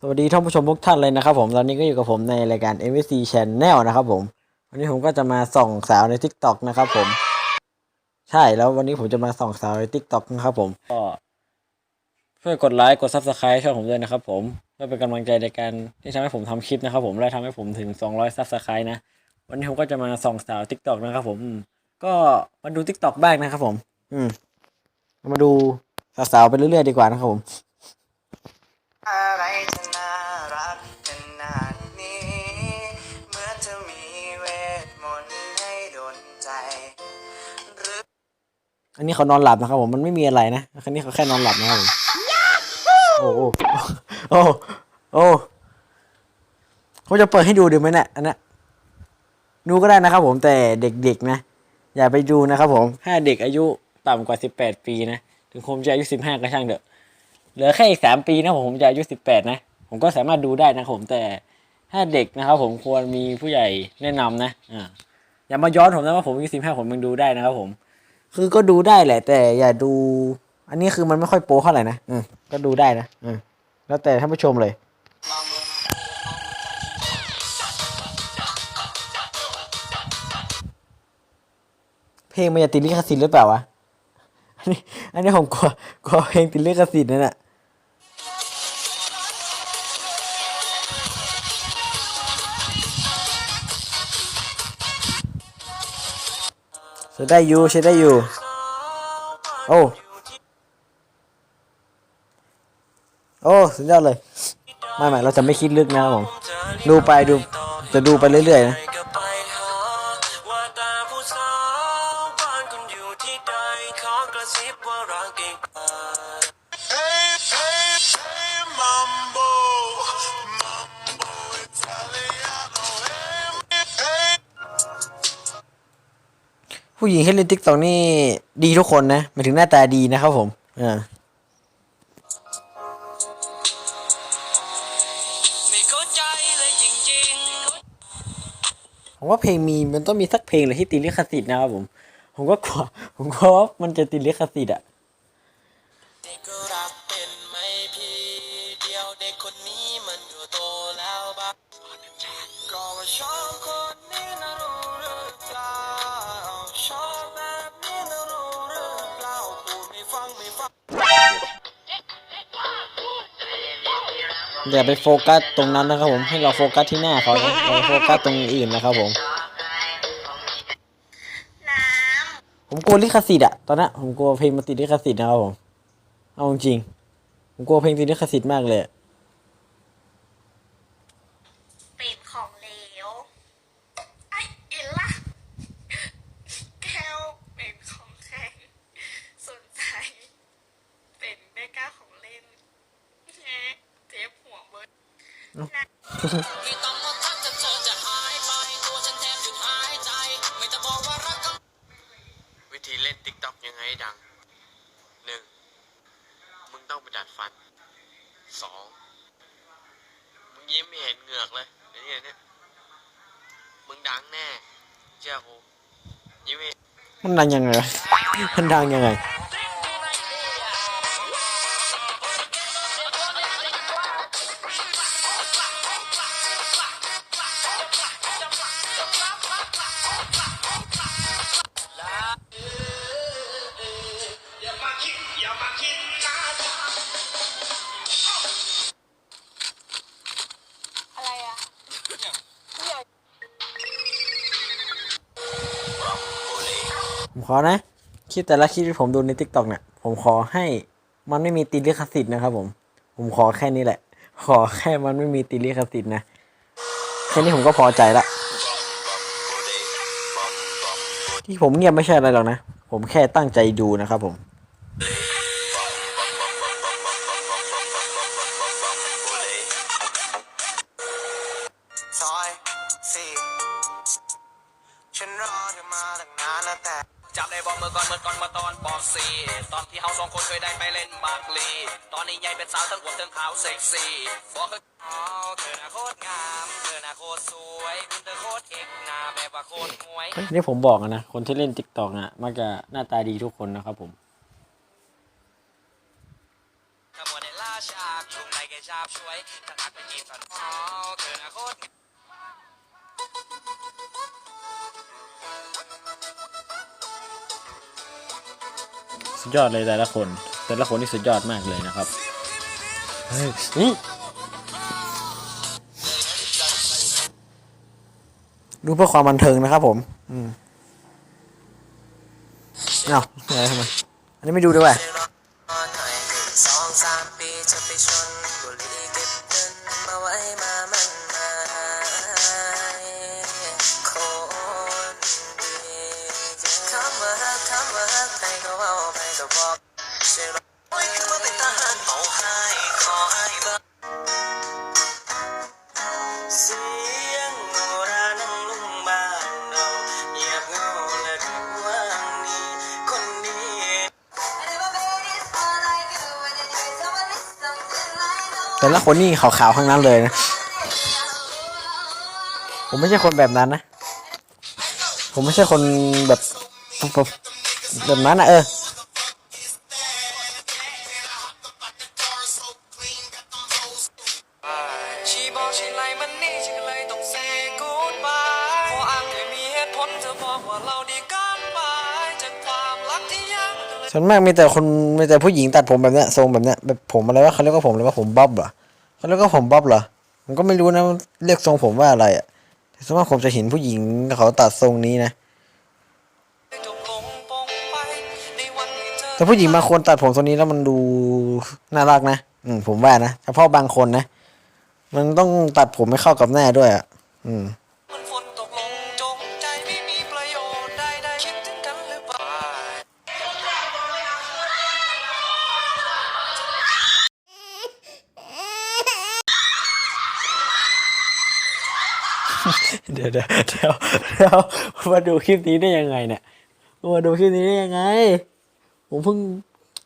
สวัสดีท่านผู้ชมทุกท่านเลยนะครับผมตอนนี้ก็อยู่กับผมในรายการ MVC Channel นะครับผม วันนี้ผมก็จะมาส่องสาวใน TikTok นะครับผม ใช่แล้ววันนี้ผมจะมาส่องสาวใน TikTok นะครับผมก็ช่วยกดไลค์กด Subscribe ช่องผมด้วยนะครับผมเพื่อเป็นกำลังใจในการที่ทำให้ผมทำคลิปนะครับผมและทำให้ผมถึง 200 Subscribe นะ วันนี้ผมก็จะมาส่องสาว TikTok นะครับผม ก็มาดู TikTok บ้างนะครับผม อืมมาดูสาวๆไปเรื่อยๆดีกว่านะครับผม อะไรจะน่ารักขนาดนี้เหมือนจะมีเวทมนต์ให้ดนใจหรืออันนี้เขานอนหลับนะครับผมมันไม่มีอะไรนะอันนี้เขาแค่นอนหลับนะครับผมโอ้โหโอ้โหโอ้เขาจะเปิดให้ดูดีไหมเนี่ยอันเนี้ยดูก็ได้นะครับผมแต่เด็กๆนะ อย่าไปดูนะครับผมถ้าเด็กอายุต่ำกว่าสิบแปดปีนะ ถึงผมจะอายุสิบห้าก็ช่างเถอะ เหลือแค่อีกสามปีนะผมจะอายุสิบแปดนะ ผมก็สามารถดูได้นะผมแต่ถ้าเด็กนะครับ ผมควรมีผู้ใหญ่แนะนำนะอ่าอย่ามาย้อนผมนะว่าผมอายุสิบห้าผมยังดูได้นะครับ ผม คือก็ดูได้แหละ แต่อย่าดู อันนี้คือมันไม่ค่อยโป๊เท่าไหร่นะอืมก็ดูได้นะอืมแล้วแต่ท่านผู้ชมเลยเพลงมันจะติดลิขสิทธิ์หรือเปล่าวะ อันนี้ อันนี้ผมกลัวกลัวเพลงติดลิขสิทธิ์นั่นแหละ ใช้ได้อยู่ใช้ได้อยู่ โอ้ โอ้สุดยอดเลย ไม่ไม่เราจะไม่คิดลึกนะครับผม ดูไปดูจะดูไปเรื่อยๆนะ ผู้หญิงที่เล่นติ๊กตอกนี่ดีทุกคนนะหมายถึงหน้าตาดีนะครับผมอ่าผมว่าเพลงมีมันต้องมีสักเพลงเลยที่ติดลิขสิทธิ์นะครับผม ผมก็กลัวผมกลัวว่ามันจะติดลิขสิทธิ์อะเด็กก็รักเป็นไหมพี่เดียวเด็กคนนี้มันอยู่โตแล้วบ้าก็ว่าชอบคน อย่าไปโฟกัสตรงนั้นนะครับผมให้เราโฟกัสที่หน้าเขานะเราโฟกัสตรงอื่นนะครับผมผมกลัวลิขสิทธิ์อะตอนนั้นผมกลัวเพลงมันติดลิขสิทธิ์นะครับผมเอาจริงผมกลัวเพลงติดลิขสิทธิ์มากเลยอะ เป็นของเหลว ไอเอ็นล่ะ แก้วเป็นของแข็งสนใจ เป็นแม่ก้าของเล่นแฮะเจ็บหัวเบิร์ด ไม่ต้องมาทักจะเธอจะหายไป ตัวฉันแทบหยุดหายใจ ไม่จะบอกว่ารักกับ วิธีเล่นติ๊กต็อกยังไงดังหนึ่งมึงต้องไปดัดฟันสองมึงยิ้มไม่เห็นเหงือกเลยไอ้เนี่ยเนี่ยมึงดังแน่เชื่อกูยิ้มไม่มันดังยังไงมันดังยังไง ผมขอนะคลิปแต่ละคลิปที่ผมดูในทิกตอกเนี่ย ผมขอให้มันไม่มีติดลิขสิทธิ์นะครับ ผม ผมขอแค่นี้แหละ ขอแค่มันไม่มีติดลิขสิทธิ์นะ แค่นี้ผมก็พอใจละ ที่ผมเงียบไม่ใช่อะไรหรอกนะ ผมแค่ตั้งใจดูนะครับผม เป็นสาวทั้งอวบทั้งขาวเซ็กซี่บอกเคยอ๋อเธอน่ะโคตรงามเธอน่ะโคตรสวยคุณเธอโคตรเอกหน้าแบบว่าโคตรหวยเฮ้ยนี่ผมบอกอะนะ คนที่เล่น t ิ k t o k น่ะมักจะหน้าตาดีทุกคนนะครับผมถ้าบ่ได้ลาฉากช่วงไหนแกชาบช่วยถ้าทักไปจีบตอนอ๋อเธอนะโคตรสุดยอดเลยแต่ละคน แต่ละคนนี่สุดยอดมากเลยนะครับเฮ้ยนี่ ดูเพื่อความบันเทิงนะครับผม อืมเอาอะไรทำไมอันนี้ไม่ดูด้วยสองสามปีจะไปชนบุรี แต่ละคนนี่ขาวๆทั้งนั้นเลยนะ ผมไม่ใช่คนแบบนั้นนะ ผมไม่ใช่คนแบบแบบแบบนั้นนะเออ ส่วนมากมีแต่คนมีแต่ผู้หญิงตัดผมแบบเนี้ยทรงแบบเนี้ยแบบผมอะไรวะเขาเรียกว่าผมเลยว่าผมบ๊อบเหรอเขาเรียกว่าผมบ๊อบเหรอผมก็ไม่รู้นะเรียกทรงผมว่าอะไรอะแต่ส่วนมากผมจะเห็นผู้หญิงเขาตัดทรงนี้นะแต่ผู้หญิงบางคนตัดผมทรงนี้แล้วมันดูน่ารักนะอืมผมว่านะเฉพาะบางคนนะ มันต้องตัดผมให้เข้ากับหน้าด้วยอะอืม เดี๋ยวเดี๋ยวเดี๋ยวเดี๋ยวมาดูคลิปนี้ได้ยังไงเนี่ยมาดูคลิปนี้ได้ยังไง ผมเพิ่ง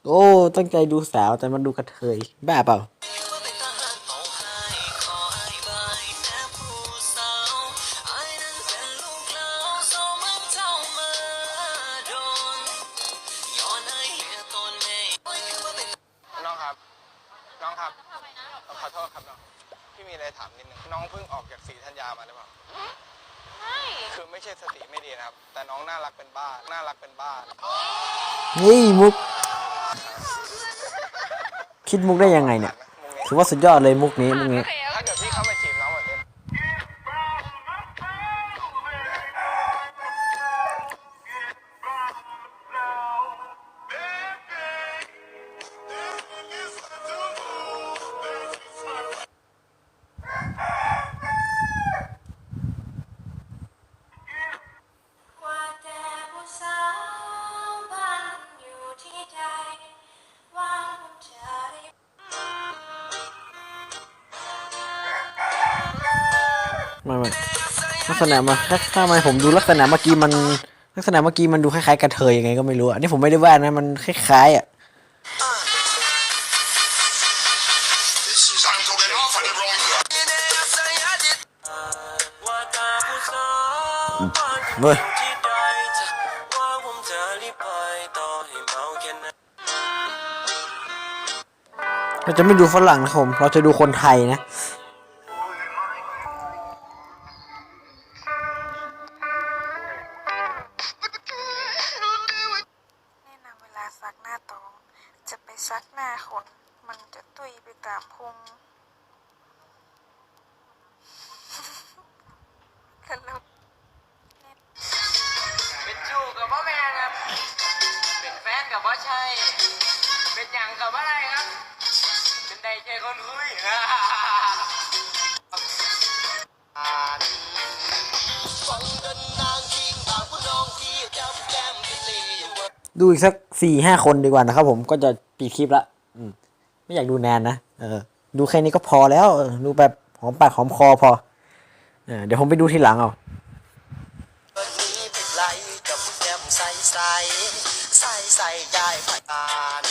โอ้ตั้งใจดูสาวแต่มันดูกระเทยบ้าเปล่าน้อให้บายแบเปล่าน้องครับ น้องครับ ขอโทษครับน้อง พี่มีอะไรถามนิดนึง น้องเพิ่งออกจากามาหรือเปล่าคือไม่ใช่สติไม่ดีนะครับ แต่น้องน่ารักเป็นบ้า น่ารักเป็นบ้า นี่มุก คิดมุกได้ยังไงเนี่ยมุกนี้ถือว่าสุดยอดเลยมุกนี้มุกนี้ถ้าเกิ กษณะมาถ้าถ้ามผมดูลักษณะเมื่อกี้มันลักษณะเมื่อกี้มันดูคล้ายๆกระเทยยังไงก็ไม่รู้อะอันนี้ผมไม่ได้ว่านะมันคล้ายๆอะเว้ยที่ใดจะว่าผมจะรีบไปต่อให้เมาแค่ไหนเราจะไม่ดูฝรั่งนะครับผม เราจะดูคนไทยนะ จูกับพ่อแม่ครับ เป็นแฟนกับพ่อชัยเป็นอย่างกับอะไรครับ เป็นได้ใจคนคุยดูอีกสักสี่ห้าคนดีกว่านะครับผมก็จะปิดคลิปละอืมไม่อยากดูแนนนะเออ ดูแค่นี้ก็พอแล้วเออดูแบบหอมปากหอมคอพอเออเดี๋ยวผมไปดูทีหลังเอา ได้ผ่าน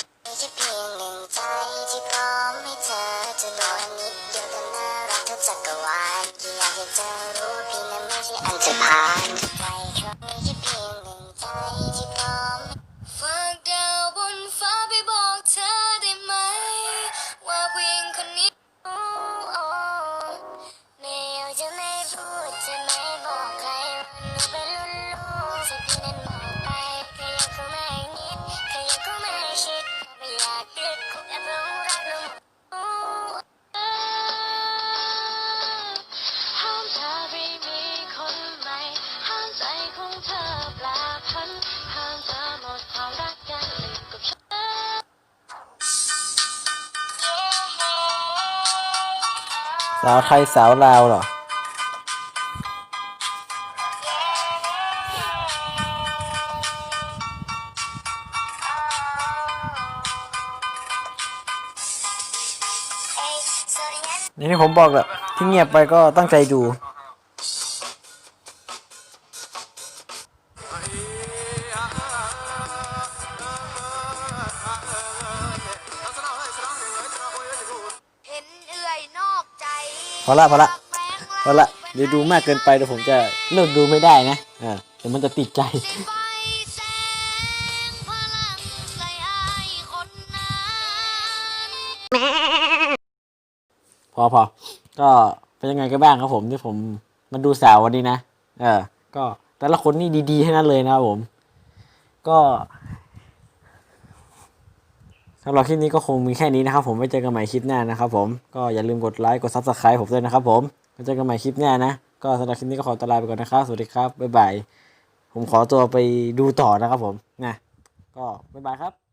าวไทยสาวลาวเหรออย่างที่ผมบอกแหละที่เงียบไปก็ตั้งใจดู พอละพอละแปลงเอละเดี๋ยวดูมากเกินไปเดี๋ยวผมจะเลิกดูไม่ได้นะอ่าเดี๋ยวมันจะติดใจพอพอพอก็เป็นยังไงกันบ้างครับผมที่ผมมาดูสาววันนี้นะ เออ ก็แต่ละคนนี่ดีๆทั้งนั้นเลยนะครับผม ก็ สำหรับคลิปนี้ก็คงมีแค่นี้นะครับผมไว้เจอกันใหม่คลิปหน้านะครับผมก็อย่าลืมกดไลค์กดซับสไคร b ์ผมด้วยนะครับผมไว้เจอกันใหม่คลิปหน้านะ ก็สำหรับคลิปนี้ก็ขอตวลาไปก่อนนะครับสวัสดีครับบ๊ายบายผมขอตัวไปดูต่อนะครับผมนะก็บ๊ายบายครับ